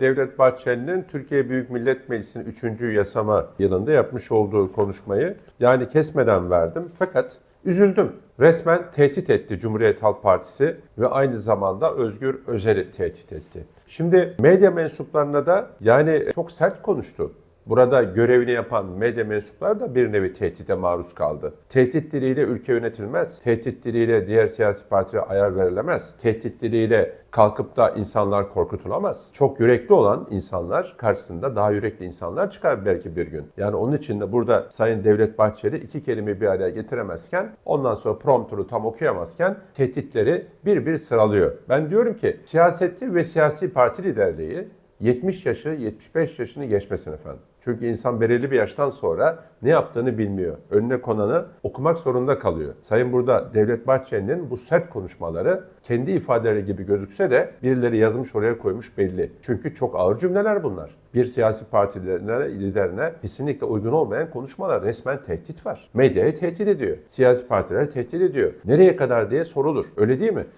Devlet Bahçeli'nin Türkiye Büyük Millet Meclisi'nin 3. yasama yılında yapmış olduğu konuşmayı yani kesmeden verdim. Fakat üzüldüm. Resmen tehdit etti Cumhuriyet Halk Partisi ve aynı zamanda Özgür Özel'i tehdit etti. Şimdi medya mensuplarına da yani çok sert konuştu. Burada görevini yapan medya mensupları da bir nevi tehdide maruz kaldı. Tehdit diliyle ülke yönetilmez. Tehdit diliyle diğer siyasi partilere ayar verilemez. Tehdit diliyle kalkıp da insanlar korkutulamaz. Çok yürekli olan insanlar karşısında daha yürekli insanlar çıkar belki bir gün. Yani onun için de burada Sayın Devlet Bahçeli iki kelime bir araya getiremezken ondan sonra prompturu tam okuyamazken tehditleri bir bir sıralıyor. Ben diyorum ki siyaseti ve siyasi parti liderliği 70 yaşı 75 yaşını geçmesin efendim. Çünkü insan belirli bir yaştan sonra ne yaptığını bilmiyor. Önüne konanı okumak zorunda kalıyor. Sayın burada Devlet Bahçeli'nin bu sert konuşmaları kendi ifadeleri gibi gözükse de birileri yazmış oraya koymuş belli. Çünkü çok ağır cümleler bunlar. Bir siyasi parti liderine, kesinlikle uygun olmayan konuşmalar. Resmen tehdit var. Medyayı tehdit ediyor. Siyasi partileri tehdit ediyor. Nereye kadar diye sorulur. Öyle değil mi?